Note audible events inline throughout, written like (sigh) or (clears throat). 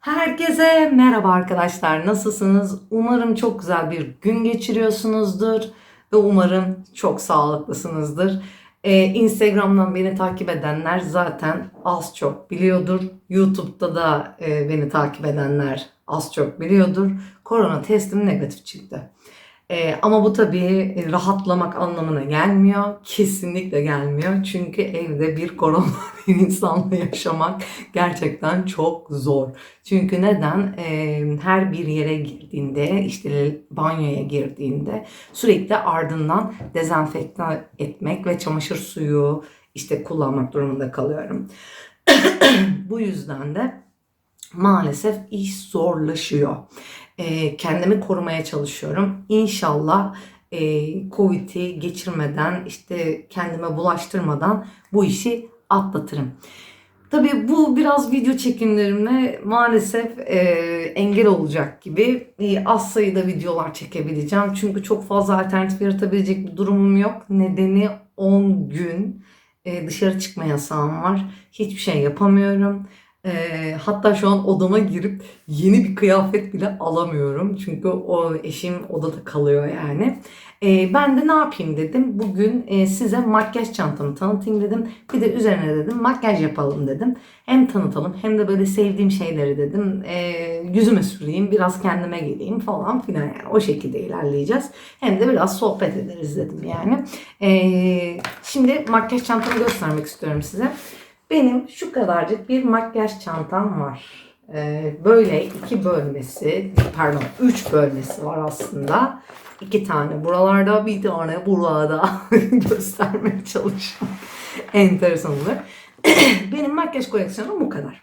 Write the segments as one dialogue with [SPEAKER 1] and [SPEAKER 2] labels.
[SPEAKER 1] Herkese merhaba arkadaşlar. Nasılsınız? Umarım çok güzel bir gün geçiriyorsunuzdur ve umarım çok sağlıklısınızdır. Ee, Instagram'dan beni takip edenler zaten az çok biliyordur. YouTube'da da e, beni takip edenler az çok biliyordur. Korona testim negatif çıktı. Ee, ama bu tabii e, rahatlamak anlamına gelmiyor. Kesinlikle gelmiyor. Çünkü evde bir korona (laughs) bir insanla yaşamak gerçekten çok zor. Çünkü neden? Ee, her bir yere girdiğinde, işte banyoya girdiğinde sürekli ardından dezenfekte etmek ve çamaşır suyu işte kullanmak durumunda kalıyorum. (clears throat) bu yüzden de maalesef iş zorlaşıyor. Ee, kendimi korumaya çalışıyorum. İnşallah e, Covid'i geçirmeden, işte kendime bulaştırmadan bu işi atlatırım. Tabii bu biraz video çekimlerime maalesef e, engel olacak gibi E, az sayıda videolar çekebileceğim. Çünkü çok fazla alternatif yaratabilecek bir durumum yok. Nedeni 10 gün e, dışarı çıkma yasağım var. Hiçbir şey yapamıyorum. E, hatta şu an odama girip yeni bir kıyafet bile alamıyorum. Çünkü o eşim odada kalıyor yani. E, ben de ne yapayım dedim. Bugün e, size makyaj çantamı tanıtayım dedim. Bir de üzerine dedim makyaj yapalım dedim. Hem tanıtalım hem de böyle sevdiğim şeyleri dedim. E, yüzüme süreyim, biraz kendime geleyim falan filan yani. O şekilde ilerleyeceğiz. Hem de biraz sohbet ederiz dedim yani. E, şimdi makyaj çantamı göstermek istiyorum size. Benim şu kadarcık bir makyaj çantam var. Ee, böyle iki bölmesi, pardon üç bölmesi var aslında. İki tane buralarda, bir tane burada (laughs) göstermeye çalışıyorum. Enteresan olur. (clears throat) Benim makyaj koleksiyonum bu kadar.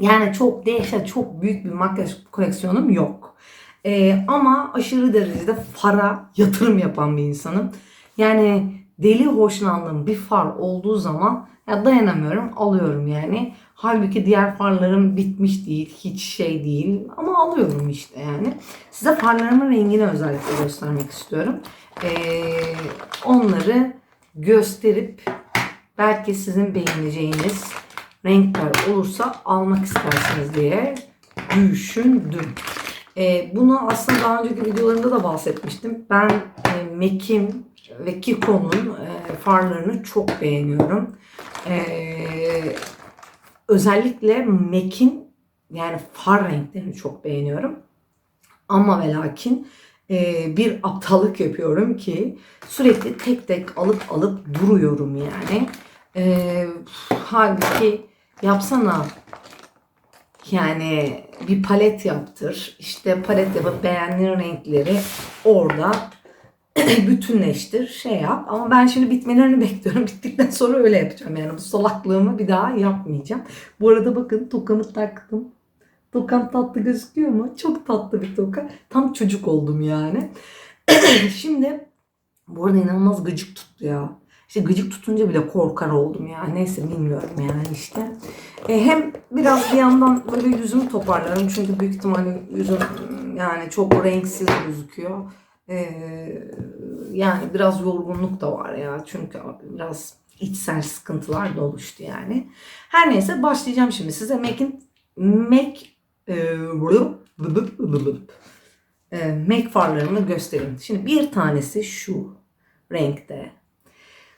[SPEAKER 1] Yani çok değişen, çok büyük bir makyaj koleksiyonum yok. Ee, ama aşırı derecede fara yatırım yapan bir insanım. Yani deli hoşlandığım bir far olduğu zaman ya dayanamıyorum alıyorum yani. Halbuki diğer farlarım bitmiş değil, hiç şey değil ama alıyorum işte yani. Size farlarımın rengini özellikle göstermek istiyorum. Ee, onları gösterip belki sizin beğeneceğiniz renkler olursa almak istersiniz diye düşündüm. Ee, bunu aslında daha önceki videolarımda da bahsetmiştim. Ben e, MAC'in ve Kiko'nun e, farlarını çok beğeniyorum. Ee, özellikle MAC'in yani far renklerini çok beğeniyorum. Ama ve lakin e, bir aptallık yapıyorum ki sürekli tek tek alıp alıp duruyorum yani. E, halbuki yapsana yani bir palet yaptır. İşte palet yapıp beğendiğin renkleri orada (clears throat) bütünleştir, şey yap. Ama ben şimdi bitmelerini (laughs) bekliyorum. Bittikten sonra öyle yapacağım. Yani bu salaklığımı bir daha yapmayacağım. Bu arada bakın tokamı taktım. Tokam tatlı gözüküyor mu? Çok tatlı bir toka. Tam çocuk oldum yani. (clears throat) şimdi bu arada inanılmaz gıcık tuttu ya. İşte gıcık tutunca bile korkar oldum ya. Neyse bilmiyorum yani işte. E, hem biraz bir yandan böyle yüzümü toparlarım. Çünkü büyük ihtimalle yüzüm yani çok renksiz gözüküyor. Ee, yani biraz yorgunluk da var ya. Çünkü biraz içsel sıkıntılar da oluştu yani. Her neyse başlayacağım şimdi size Mac'in Mac e, e, Mac farlarını göstereyim. Şimdi bir tanesi şu renkte.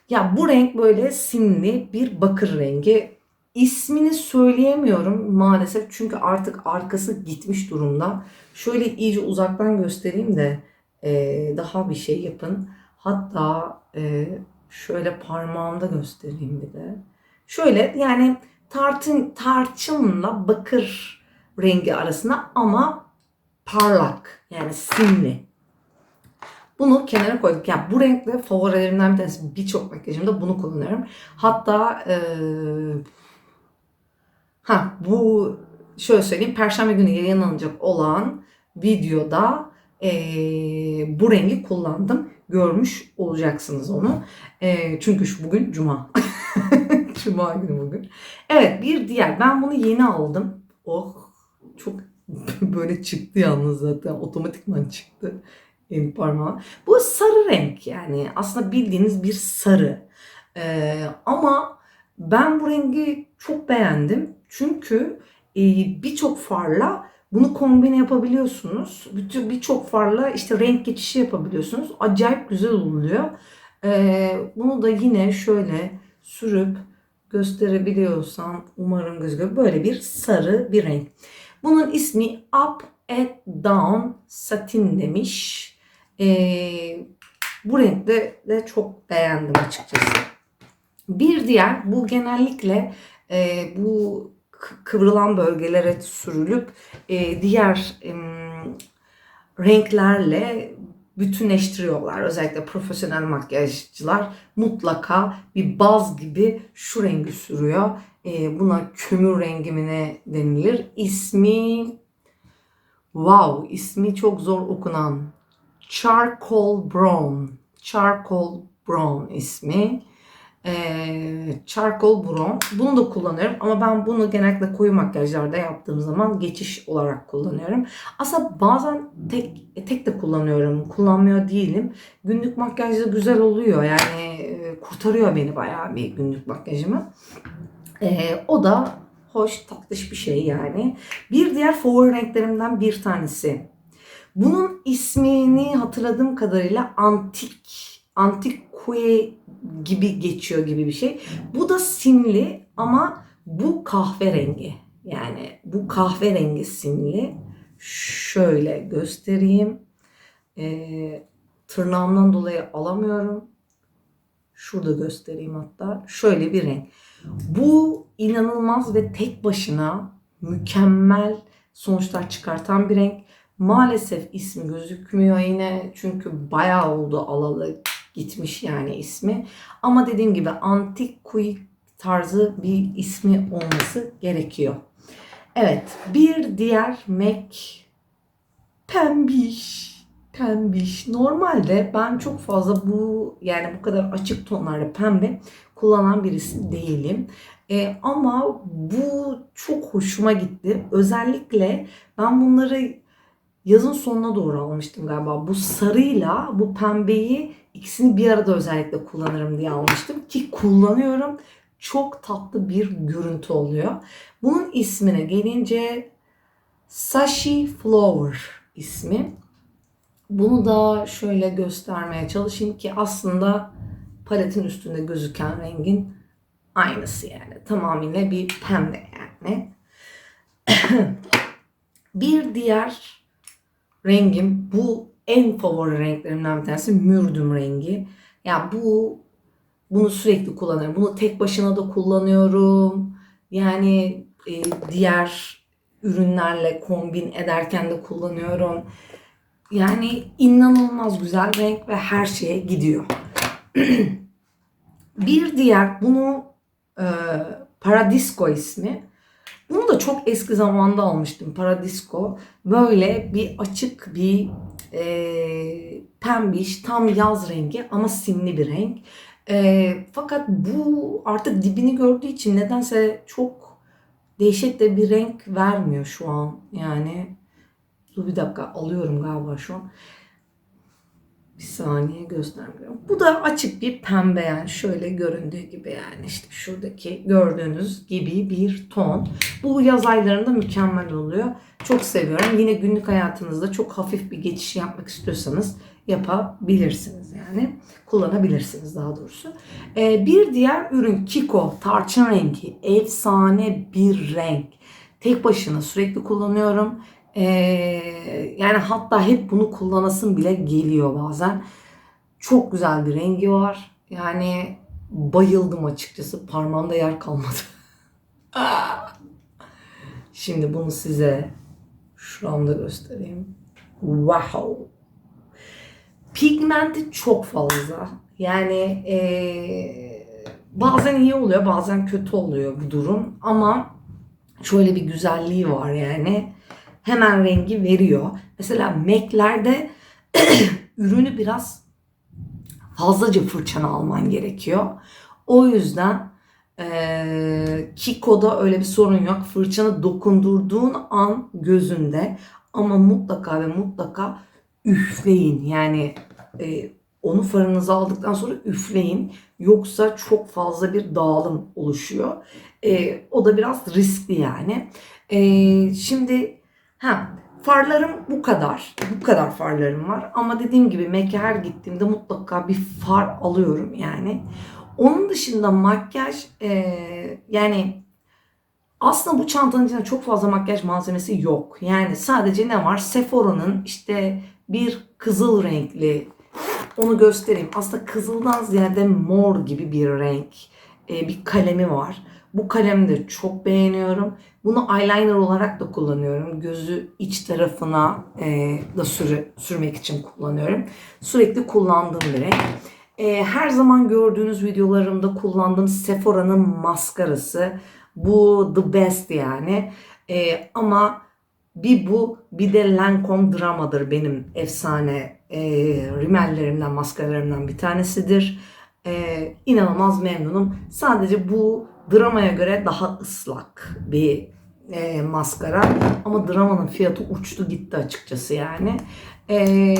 [SPEAKER 1] Ya bu renk böyle simli bir bakır rengi. İsmini söyleyemiyorum maalesef çünkü artık arkası gitmiş durumda. Şöyle iyice uzaktan göstereyim de e, daha bir şey yapın. Hatta e, şöyle parmağımda göstereyim bir de. Şöyle yani tartın, tarçınla bakır rengi arasında ama parlak yani simli. Bunu kenara koyduk. Yani bu renkle favorilerimden bir tanesi. Birçok makyajımda bunu kullanıyorum. Hatta e, ha bu şöyle söyleyeyim. Perşembe günü yayınlanacak olan videoda e, bu rengi kullandım. Görmüş olacaksınız onu. E, çünkü şu bugün cuma. (laughs) cuma günü bugün. Evet bir diğer. Ben bunu yeni aldım. Oh çok (laughs) böyle çıktı yalnız zaten. Otomatikman çıktı. El parmağı. Bu sarı renk yani. Aslında bildiğiniz bir sarı. Ee, ama ben bu rengi çok beğendim. Çünkü e, birçok farla bunu kombine yapabiliyorsunuz. Bütün birçok farla işte renk geçişi yapabiliyorsunuz. Acayip güzel oluyor. Ee, bunu da yine şöyle sürüp gösterebiliyorsam umarım gözüküyor. Böyle bir sarı bir renk. Bunun ismi Up and Down Satin demiş. Ee, bu renkte de çok beğendim açıkçası. Bir diğer bu genellikle e, bu kıvrılan bölgelere sürülüp e, diğer em, renklerle bütünleştiriyorlar. Özellikle profesyonel makyajcılar mutlaka bir baz gibi şu rengi sürüyor. E, buna kömür rengi mi ne denilir? İsmi wow ismi çok zor okunan Charcoal Brown. Charcoal Brown ismi. Ee, charcoal Brown. Bunu da kullanıyorum ama ben bunu genellikle koyu makyajlarda yaptığım zaman geçiş olarak kullanıyorum. Aslında bazen tek tek de kullanıyorum. Kullanmıyor değilim. Günlük makyajda güzel oluyor. Yani e, kurtarıyor beni bayağı bir günlük makyajımı. Ee, o da hoş tatlış bir şey yani. Bir diğer favori renklerimden bir tanesi. Bunun ismini hatırladığım kadarıyla antik, antik kue gibi geçiyor gibi bir şey. Bu da simli ama bu kahverengi. Yani bu kahverengi simli. Şöyle göstereyim. Ee, tırnağımdan dolayı alamıyorum. Şurada göstereyim hatta. Şöyle bir renk. Bu inanılmaz ve tek başına mükemmel sonuçlar çıkartan bir renk. Maalesef ismi gözükmüyor yine çünkü bayağı oldu alalı gitmiş yani ismi. Ama dediğim gibi antik quick tarzı bir ismi olması gerekiyor. Evet bir diğer MAC pembiş. Pembiş. Normalde ben çok fazla bu yani bu kadar açık tonlarda pembe kullanan birisi değilim. E, ama bu çok hoşuma gitti. Özellikle ben bunları yazın sonuna doğru almıştım galiba. Bu sarıyla bu pembeyi ikisini bir arada özellikle kullanırım diye almıştım ki kullanıyorum. Çok tatlı bir görüntü oluyor. Bunun ismine gelince Sashi Flower ismi. Bunu da şöyle göstermeye çalışayım ki aslında paletin üstünde gözüken rengin aynısı yani. Tamamıyla bir pembe yani. (clears throat) bir diğer rengim bu en favori renklerimden bir tanesi mürdüm rengi. Ya bu bunu sürekli kullanıyorum. Bunu tek başına da kullanıyorum. Yani e, diğer ürünlerle kombin ederken de kullanıyorum. Yani inanılmaz güzel renk ve her şeye gidiyor. (clears throat) bir diğer bunu e, Paradisco ismi. Bunu da çok eski zamanda almıştım Paradisco. Böyle bir açık bir e, pembiş tam yaz rengi ama simli bir renk. E, fakat bu artık dibini gördüğü için nedense çok değişik de bir renk vermiyor şu an. Yani dur bir dakika alıyorum galiba şu an. Bir saniye göstermiyorum. Bu da açık bir pembe yani şöyle göründüğü gibi yani işte şuradaki gördüğünüz gibi bir ton. Bu yaz aylarında mükemmel oluyor. Çok seviyorum. Yine günlük hayatınızda çok hafif bir geçiş yapmak istiyorsanız yapabilirsiniz yani. Kullanabilirsiniz daha doğrusu. Ee, bir diğer ürün Kiko tarçın rengi. Efsane bir renk. Tek başına sürekli kullanıyorum. Ee, yani hatta hep bunu kullanasım bile geliyor bazen. Çok güzel bir rengi var. Yani bayıldım açıkçası. Parmağımda yer kalmadı. (laughs) Şimdi bunu size şuramda göstereyim. Wow. Pigmenti çok fazla. Yani ee, bazen iyi oluyor, bazen kötü oluyor bu durum. Ama şöyle bir güzelliği var yani. Hemen rengi veriyor. Mesela MAC'lerde (clears throat) ürünü biraz fazlaca fırçana alman gerekiyor. O yüzden ee, Kiko'da öyle bir sorun yok. Fırçanı dokundurduğun an gözünde ama mutlaka ve mutlaka üfleyin. Yani e, Onu farınıza aldıktan sonra üfleyin. Yoksa çok fazla bir dağılım oluşuyor. E, o da biraz riskli yani. E, şimdi ha farlarım bu kadar. Bu kadar farlarım var. Ama dediğim gibi Mac'e her gittiğimde mutlaka bir far alıyorum yani. Onun dışında makyaj e, yani aslında bu çantanın içinde çok fazla makyaj malzemesi yok. Yani sadece ne var? Sephora'nın işte bir kızıl renkli onu göstereyim. Aslında kızıldan ziyade mor gibi bir renk e, bir kalemi var. Bu kalemi de çok beğeniyorum. Bunu eyeliner olarak da kullanıyorum. Gözü iç tarafına e, da sürü, sürmek için kullanıyorum. Sürekli kullandığım bir renk. E, her zaman gördüğünüz videolarımda kullandığım Sephora'nın maskarası. Bu the best yani. E, ama bir bu bir de Lancome Drama'dır benim efsane e, rimellerimden, maskaralarımdan bir tanesidir. E, inanılmaz memnunum. Sadece bu Drama'ya göre daha ıslak bir e, maskara. Ama Drama'nın fiyatı uçtu gitti açıkçası yani. E,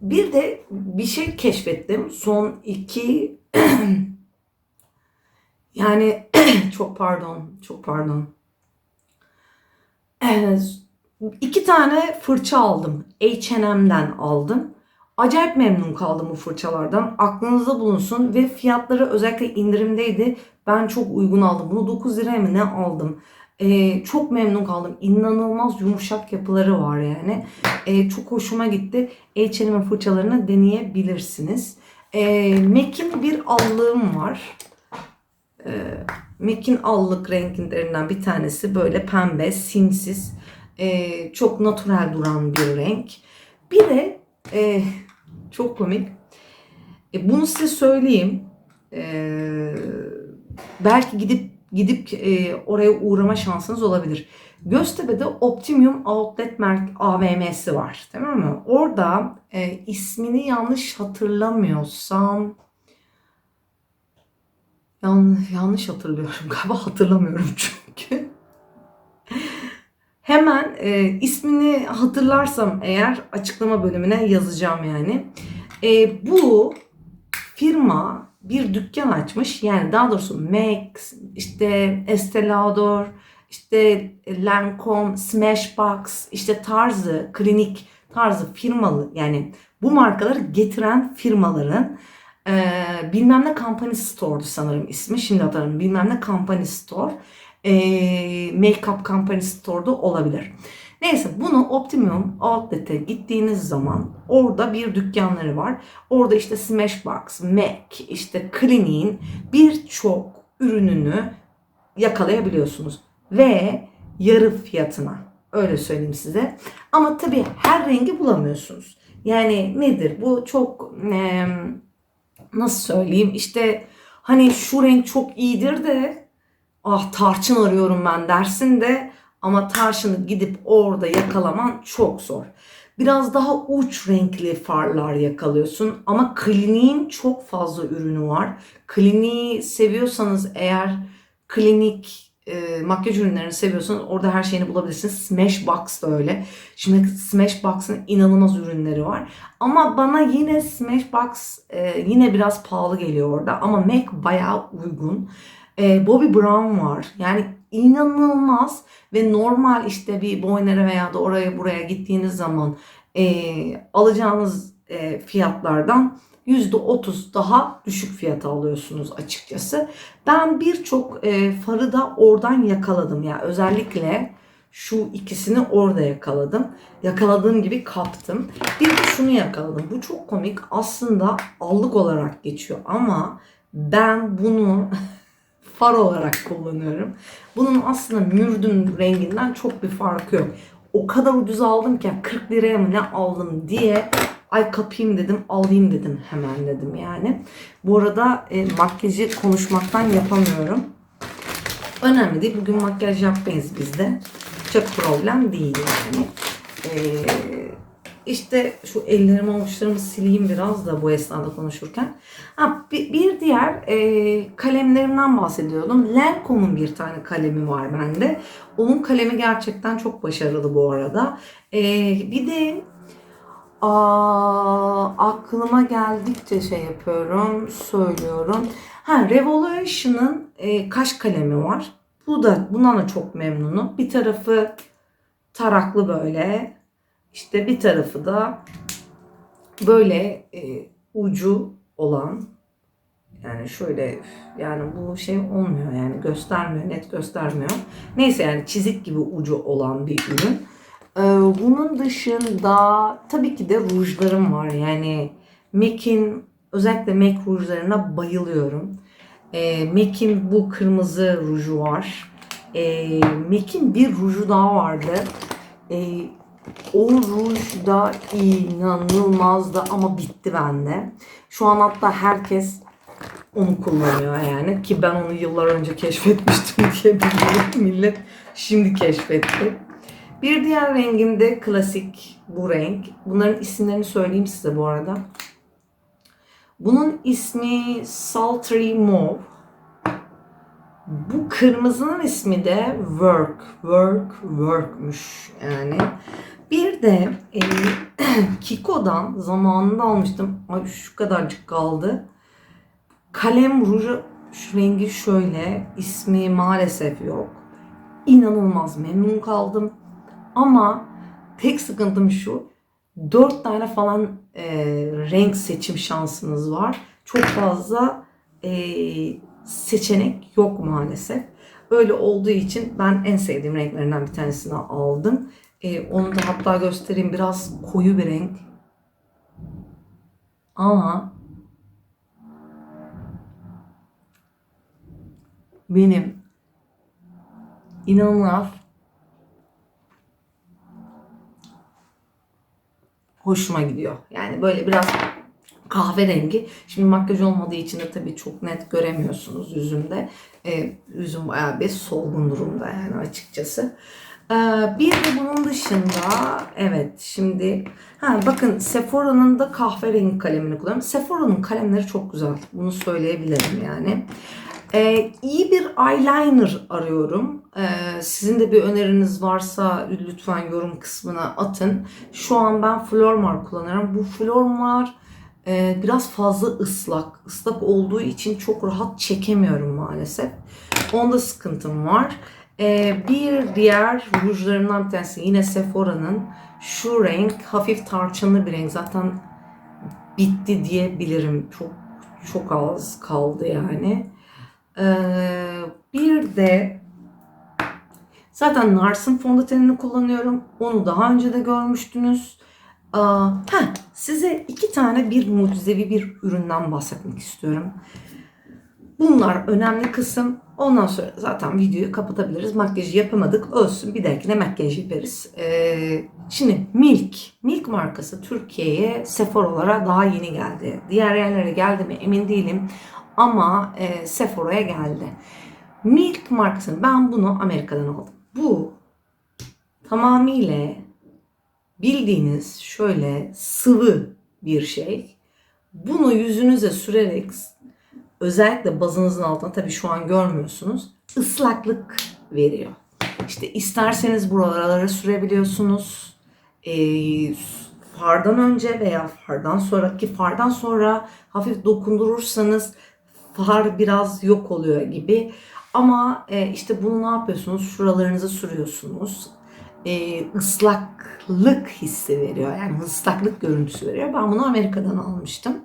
[SPEAKER 1] bir de bir şey keşfettim. Son iki (clears throat) yani (clears throat) çok pardon, çok pardon. Evet, iki tane fırça aldım. H&M'den aldım. Acayip memnun kaldım bu fırçalardan. Aklınızda bulunsun ve fiyatları özellikle indirimdeydi. Ben çok uygun aldım. Bunu 9 liraya mı ne aldım? Ee, çok memnun kaldım. İnanılmaz yumuşak yapıları var yani. Ee, çok hoşuma gitti. H&M fırçalarını deneyebilirsiniz. Ee, MAC'in bir allığım var. Ee, MAC'in allık renklerinden bir tanesi böyle pembe, simsiz. Ee, çok natural duran bir renk. Bir de e, çok komik. E, bunu size söyleyeyim. E, belki gidip gidip e, oraya uğrama şansınız olabilir. Göztepe'de Optimum Outlet Merk AVM'si var. Tamam mı? Orada e, ismini yanlış hatırlamıyorsam yanlış, yanlış hatırlıyorum (laughs) galiba hatırlamıyorum çünkü. Hemen e, ismini hatırlarsam eğer açıklama bölümüne yazacağım yani. E, bu firma bir dükkan açmış. Yani daha doğrusu Max, işte Estee Lauder, işte Lancome, Smashbox, işte tarzı, klinik tarzı firmalı yani bu markaları getiren firmaların e, bilmem ne Company Store'du sanırım ismi. Şimdi hatırlamıyorum. Bilmem ne Company Store e, Make-up Company Store'da olabilir. Neyse bunu Optimum Outlet'e gittiğiniz zaman orada bir dükkanları var. Orada işte Smashbox, MAC, işte Clinique'in birçok ürününü yakalayabiliyorsunuz. Ve yarı fiyatına. Öyle söyleyeyim size. Ama tabii her rengi bulamıyorsunuz. Yani nedir? Bu çok nasıl söyleyeyim? İşte hani şu renk çok iyidir de ah tarçın arıyorum ben dersin de ama tarçını gidip orada yakalaman çok zor. Biraz daha uç renkli farlar yakalıyorsun ama kliniğin çok fazla ürünü var. Kliniği seviyorsanız eğer klinik e, makyaj ürünlerini seviyorsanız orada her şeyini bulabilirsiniz. Smashbox da öyle. Şimdi Smashbox'ın inanılmaz ürünleri var. Ama bana yine Smashbox e, yine biraz pahalı geliyor orada. Ama MAC bayağı uygun. E, Bobby Brown var. Yani inanılmaz ve normal işte bir Boyner'e veya da oraya buraya gittiğiniz zaman e, alacağınız e, fiyatlardan %30 daha düşük fiyata alıyorsunuz açıkçası. Ben birçok e, farı da oradan yakaladım. Yani özellikle şu ikisini orada yakaladım. Yakaladığım gibi kaptım. Bir de şunu yakaladım. Bu çok komik. Aslında allık olarak geçiyor ama ben bunu (laughs) far olarak kullanıyorum. Bunun aslında mürdüm renginden çok bir farkı yok. O kadar ucuz aldım ki 40 liraya mı ne aldım diye ay kapayım dedim alayım dedim hemen dedim yani. Bu arada e, makyajı konuşmaktan yapamıyorum. Önemli değil. Bugün makyaj yapmayız biz de. Çok problem değil yani. Ee, işte şu ellerimi avuçlarımı sileyim biraz da bu esnada konuşurken. Ha, bir, diğer e, kalemlerimden bahsediyordum. Lancome'un bir tane kalemi var bende. Onun kalemi gerçekten çok başarılı bu arada. E, bir de Aa, aklıma geldikçe şey yapıyorum, söylüyorum. Ha, Revolution'ın e, kaş kalemi var. Bu da bundan da çok memnunum. Bir tarafı taraklı böyle. İşte bir tarafı da böyle e, ucu olan yani şöyle yani bu şey olmuyor yani göstermiyor net göstermiyor. Neyse yani çizik gibi ucu olan bir ürün. Ee, bunun dışında tabii ki de rujlarım var. Yani MAC'in özellikle MAC rujlarına bayılıyorum. Ee, MAC'in bu kırmızı ruju var. Ee, MAC'in bir ruju daha vardı. Ee, o ruj da inanılmazdı ama bitti bende. Şu an hatta herkes onu kullanıyor yani ki ben onu yıllar önce keşfetmiştim (laughs) diye biliyorum. Millet şimdi keşfetti. Bir diğer rengim de klasik bu renk. Bunların isimlerini söyleyeyim size bu arada. Bunun ismi Sultry Mauve. Bu kırmızının ismi de Work. Work, Work'muş yani. Bir de e, (clears throat) Kiko'dan zamanında almıştım. Ay şu kadarcık kaldı. Kalem ruju şu rengi şöyle. ismi maalesef yok. İnanılmaz memnun kaldım. Ama tek sıkıntım şu. Dört tane falan e, renk seçim şansınız var. Çok fazla e, seçenek yok maalesef. Öyle olduğu için ben en sevdiğim renklerinden bir tanesini aldım. E, onu da hatta göstereyim. Biraz koyu bir renk. Ama benim inanılmaz hoşuma gidiyor. Yani böyle biraz kahverengi. Şimdi makyaj olmadığı için de tabii çok net göremiyorsunuz yüzümde. Ee, yüzüm bayağı bir solgun durumda yani açıkçası. Ee, bir de bunun dışında evet şimdi ha bakın Sephora'nın da kahverengi kalemini kullanıyorum. Sephora'nın kalemleri çok güzel. Bunu söyleyebilirim yani. Ee, iyi bir eyeliner arıyorum. Ee, sizin de bir öneriniz varsa lütfen yorum kısmına atın. Şu an ben Flormar kullanıyorum. Bu Flormar e, biraz fazla ıslak. Islak olduğu için çok rahat çekemiyorum maalesef. Onda sıkıntım var. Ee, bir diğer rujlarımdan bir tanesi yine Sephora'nın şu renk hafif tarçınlı bir renk. Zaten bitti diyebilirim. Çok çok az kaldı yani. Ee, bir de zaten Nars'ın fondötenini kullanıyorum. Onu daha önce de görmüştünüz. Aa, size iki tane bir mucizevi bir üründen bahsetmek istiyorum. Bunlar önemli kısım. Ondan sonra zaten videoyu kapatabiliriz. Makyajı yapamadık. Ölsün. Bir dahakine makyaj yaparız. Ee, şimdi Milk. Milk markası Türkiye'ye Sephora'lara daha yeni geldi. Diğer yerlere geldi mi emin değilim. Ama e, Sephora'ya geldi. Milk markasını ben bunu Amerika'dan aldım. Bu tamamıyla bildiğiniz şöyle sıvı bir şey. Bunu yüzünüze sürerek özellikle bazınızın altına tabii şu an görmüyorsunuz ıslaklık veriyor. İşte isterseniz buralara sürebiliyorsunuz. E, fardan önce veya fardan sonraki fardan sonra hafif dokundurursanız far biraz yok oluyor gibi. Ama e, işte bunu ne yapıyorsunuz? Şuralarınızı sürüyorsunuz. E, ıslaklık hissi veriyor. Yani ıslaklık görüntüsü veriyor. Ben bunu Amerika'dan almıştım.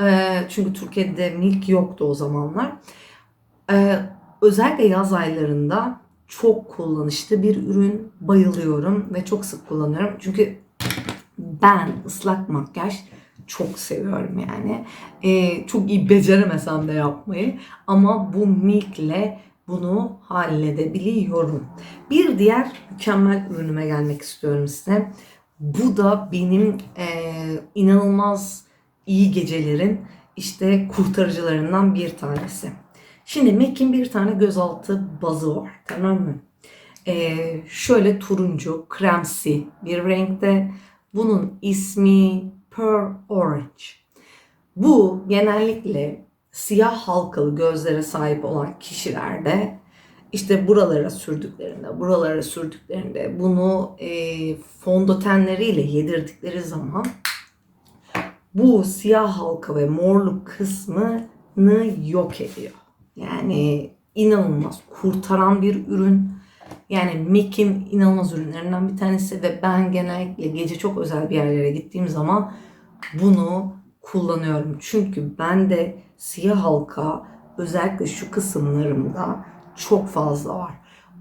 [SPEAKER 1] E, çünkü Türkiye'de milk yoktu o zamanlar. E, özellikle yaz aylarında çok kullanışlı bir ürün. Bayılıyorum ve çok sık kullanıyorum. Çünkü ben ıslak makyaj çok seviyorum yani. Ee, çok iyi beceremesem de yapmayı ama bu Milk'le bunu halledebiliyorum. Bir diğer mükemmel ürünüme gelmek istiyorum size. Bu da benim e, inanılmaz iyi gecelerin işte kurtarıcılarından bir tanesi. Şimdi MAC'in bir tane gözaltı bazı var tamam mı? Ee, şöyle turuncu, kremsi bir renkte. Bunun ismi Pearl Orange. Bu genellikle siyah halkalı gözlere sahip olan kişilerde işte buralara sürdüklerinde, buralara sürdüklerinde bunu e, fondötenleriyle yedirdikleri zaman bu siyah halka ve morluk kısmını yok ediyor. Yani inanılmaz kurtaran bir ürün. Yani MAC'in inanılmaz ürünlerinden bir tanesi ve ben genellikle gece çok özel bir yerlere gittiğim zaman bunu kullanıyorum. Çünkü bende siyah halka özellikle şu kısımlarımda çok fazla var.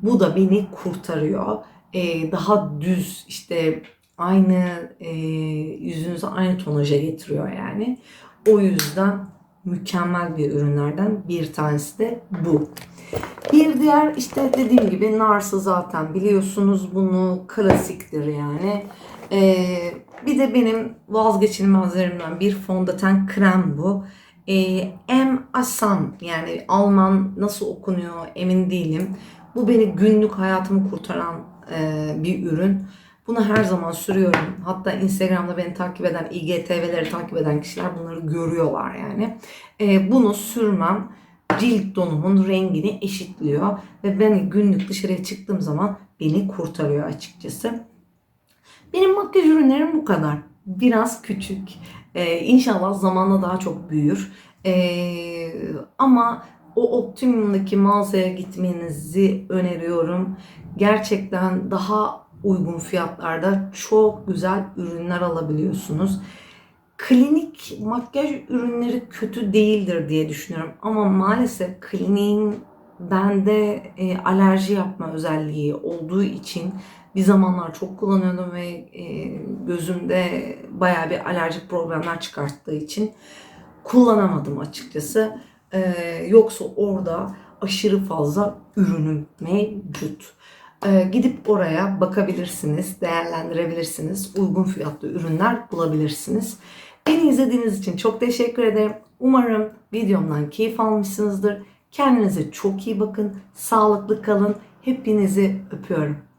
[SPEAKER 1] Bu da beni kurtarıyor. Ee, daha düz işte aynı e, yüzünüzü aynı tonaja getiriyor yani. O yüzden mükemmel bir ürünlerden bir tanesi de bu. Bir diğer işte dediğim gibi Nars'ı zaten biliyorsunuz bunu klasiktir yani. Ee, bir de benim vazgeçilmezlerimden bir fondöten krem bu. Ee, M. Assam yani Alman nasıl okunuyor emin değilim. Bu beni günlük hayatımı kurtaran e, bir ürün. Bunu her zaman sürüyorum. Hatta Instagram'da beni takip eden, IGTV'leri takip eden kişiler bunları görüyorlar yani. Ee, bunu sürmem cilt donumun rengini eşitliyor ve ben günlük dışarıya çıktığım zaman beni kurtarıyor açıkçası. Benim makyaj ürünlerim bu kadar. Biraz küçük. Ee, inşallah zamanla daha çok büyür. Ee, ama o Optimum'daki mağazaya gitmenizi öneriyorum. Gerçekten daha uygun fiyatlarda çok güzel ürünler alabiliyorsunuz. Klinik makyaj ürünleri kötü değildir diye düşünüyorum ama maalesef kliniğin bende e, alerji yapma özelliği olduğu için bir zamanlar çok kullanıyordum ve e, gözümde bayağı bir alerjik problemler çıkarttığı için kullanamadım açıkçası. E, yoksa orada aşırı fazla ürünüm mevcut. E, gidip oraya bakabilirsiniz, değerlendirebilirsiniz. Uygun fiyatlı ürünler bulabilirsiniz. Beni izlediğiniz için çok teşekkür ederim. Umarım videomdan keyif almışsınızdır. Kendinize çok iyi bakın. Sağlıklı kalın. Hepinizi öpüyorum.